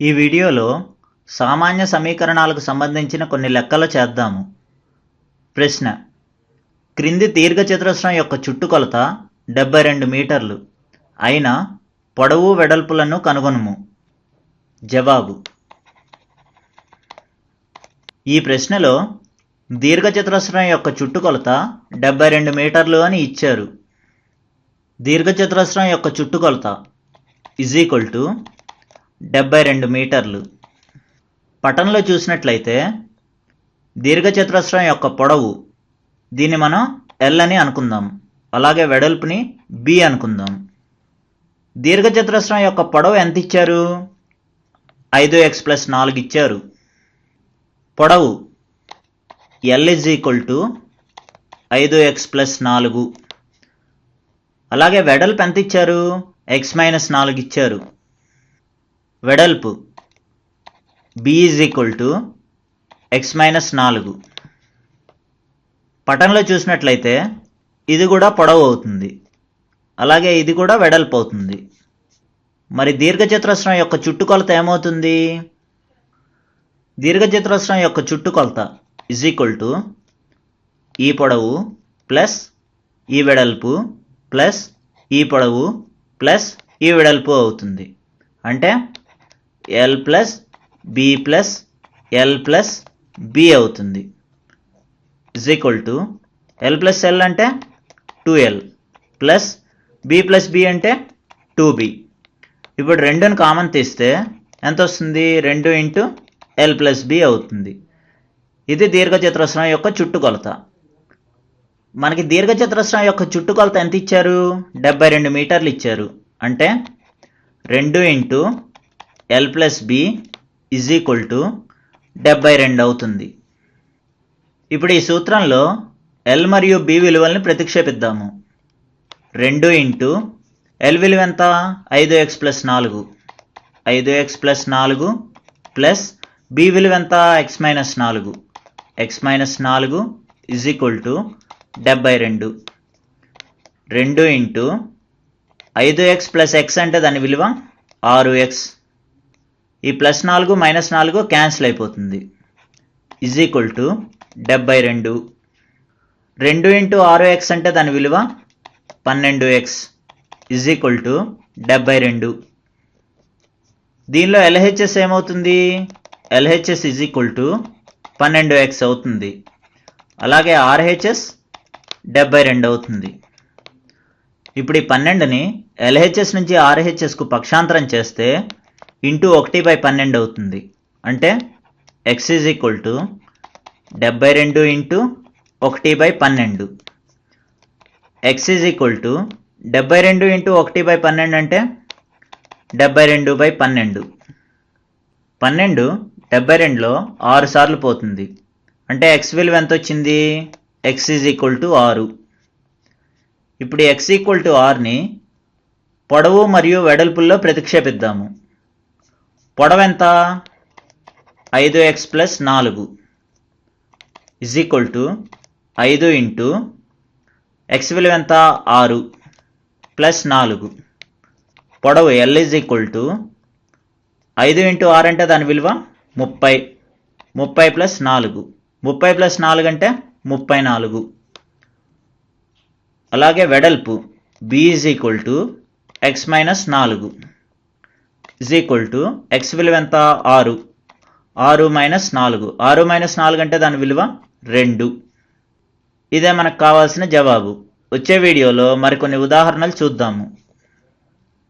ఈ వీడియోలో సామాన్య సమీకరణాలకు సంబంధించిన కొన్ని లెక్కలు చేద్దాము. ప్రశ్న. క్రింది దీర్ఘచతురస్రం యొక్క చుట్టుకొలత డెబ్బై రెండు మీటర్లు. అయిన పొడవు వెడల్పులను కనుగొనుము. జవాబు. ఈ ప్రశ్నలో దీర్ఘచతురస్రం యొక్క చుట్టుకొలత డెబ్బై రెండు మీటర్లు అని ఇచ్చారు. దీర్ఘచతురస్రం యొక్క చుట్టుకొలత ఇజ్ ఈక్వల్ టు డెబ్బై రెండు మీటర్లు. పటంలో చూసినట్లయితే దీర్ఘచతురస్రం యొక్క పొడవు దీన్ని మనం ఎల్ అని అనుకుందాం. అలాగే వెడల్పుని బి అనుకుందాం. దీర్ఘచతురస్రం యొక్క పొడవు ఎంత ఇచ్చారు ఐదు ఎక్స్ ప్లస్ నాలుగు ఇచ్చారు. పొడవు ఎల్ ఇజ్ ఈక్వల్ టు ఐదు ఎక్స్ ప్లస్ నాలుగు. అలాగే వెడల్పు ఎంత ఇచ్చారు ఎక్స్ మైనస్ నాలుగు ఇచ్చారు. వెడల్పు. B is equal to X minus నాలుగు. పటంలో చూసినట్లయితే ఇది కూడా పొడవు అవుతుంది. అలాగే ఇది కూడా వెడల్పు అవుతుంది. మరి దీర్ఘచతురస్రం యొక్క చుట్టుకొలత ఏమవుతుంది? దీర్ఘచతురస్రం యొక్క చుట్టుకొలత ఇజ్ ఈక్వల్ టు ఈ పొడవు ప్లస్ ఈ వెడల్పు ప్లస్ ఈ పొడవు ప్లస్ ఈ వెడల్పు అవుతుంది. అంటే L plus B plus L plus B అవుతుంది. Is equal to L plus L అంటే two L plus B plus B అంటే టూ బి ఇప్పుడు రెండుని కామన్ తీస్తే ఎంత వస్తుంది? రెండు ఇంటూ ఎల్ ప్లస్ బి అవుతుంది. ఇది దీర్ఘచతురస్రం యొక్క చుట్టుకొలత మనకి దీర్ఘచతురస్రం యొక్క చుట్టుకొలత ఎంత ఇచ్చారు? డెబ్బై రెండు మీటర్లు ఇచ్చారు. అంటే రెండు into L plus B is equal to డెబ్బై రెండు అవుతుంది. ఇప్పుడు ఈ సూత్రంలో ఎల్ మరియు బి విలువల్ని ప్రతిక్షేపిద్దాము. రెండు ఇంటూ ఎల్ విలువ ఎంత? ఐదు ఎక్స్ ప్లస్ నాలుగు. ఐదు ఎక్స్ ప్లస్ నాలుగు ప్లస్ బి విలువ ఎంత? ఎక్స్ మైనస్ నాలుగు. ఎక్స్ మైనస్ నాలుగు ఇజ్ ఈక్వల్ టు డెబ్బై రెండు. రెండు ఇంటూ ఐదు ఎక్స్ ప్లస్ ఎక్స్ అంటే దాని విలువ ఆరు ఎక్స్. ఈ ప్లస్ నాలుగు మైనస్ నాలుగు క్యాన్సిల్ అయిపోతుంది. ఇజ్ ఈక్వల్ టు డెబ్బై రెండు. రెండు ఇంటూ ఆరు ఎక్స్ అంటే దాని విలువ పన్నెండు ఎక్స్ ఇజ్ ఈక్వల్ టు డెబ్బై రెండు. దీనిలో ఎల్హెచ్ఎస్ ఏమవుతుంది? ఎల్హెచ్ఎస్ ఇజ్ ఈక్వల్ టు పన్నెండు ఎక్స్ అవుతుంది. అలాగే ఆర్హెచ్ఎస్ డెబ్బై రెండు అవుతుంది. ఇప్పుడు ఈ పన్నెండుని ఎల్హెచ్ఎస్ నుంచి ఆర్హెచ్ఎస్కు పక్షాంతరం చేస్తే ఇంటూ ఒకటి బై పన్నెండు అవుతుంది. అంటే ఎక్స్ ఈజ్ ఈక్వల్ టు డెబ్బై రెండు ఇంటూ ఒకటి బై పన్నెండు. ఎక్స్ ఈజ్ ఈక్వల్ టు డెబ్బై రెండు ఇంటూ ఒకటి బై పన్నెండు అంటే డెబ్బై రెండు బై పన్నెండు. పన్నెండు డెబ్బై రెండులో ఆరు సార్లు పోతుంది. అంటే ఎక్స్ విలువ ఎంత వచ్చింది? ఎక్స్ ఈజ్ ఈక్వల్ టు ఆరు. ఇప్పుడు ఎక్స్ ఈక్వల్ టు ఆర్ని పొడవు మరియు వెడల్పుల్లో ప్రతిక్షేపిద్దాము. పొడవెంత ఐదు ఎక్స్ ప్లస్ నాలుగు ఇజ్ ఈక్వల్ టు ఐదు ఇంటూ ఎక్స్ విలువ ఎంత? ఆరు ప్లస్ నాలుగు. పొడవు ఎల్ ఇజ్ ఈక్వల్ టు ఐదు ఇంటూ ఆరు అంటే దాని విలువ ముప్పై. ముప్పై ప్లస్ నాలుగు. ముప్పై ప్లస్ నాలుగు అంటే ముప్పై నాలుగు. అలాగే వెడల్పు B is equal to X minus నాలుగు. ఇజ్ ఈక్వల్ టు ఎక్స్ విలువ ఎంత? ఆరు. ఆరు మైనస్ నాలుగు. ఆరు మైనస్ నాలుగు అంటే దాని విలువ రెండు. ఇదే మనకు కావాల్సిన జవాబు. వచ్చే వీడియోలో మరికొన్ని ఉదాహరణలు చూద్దాము.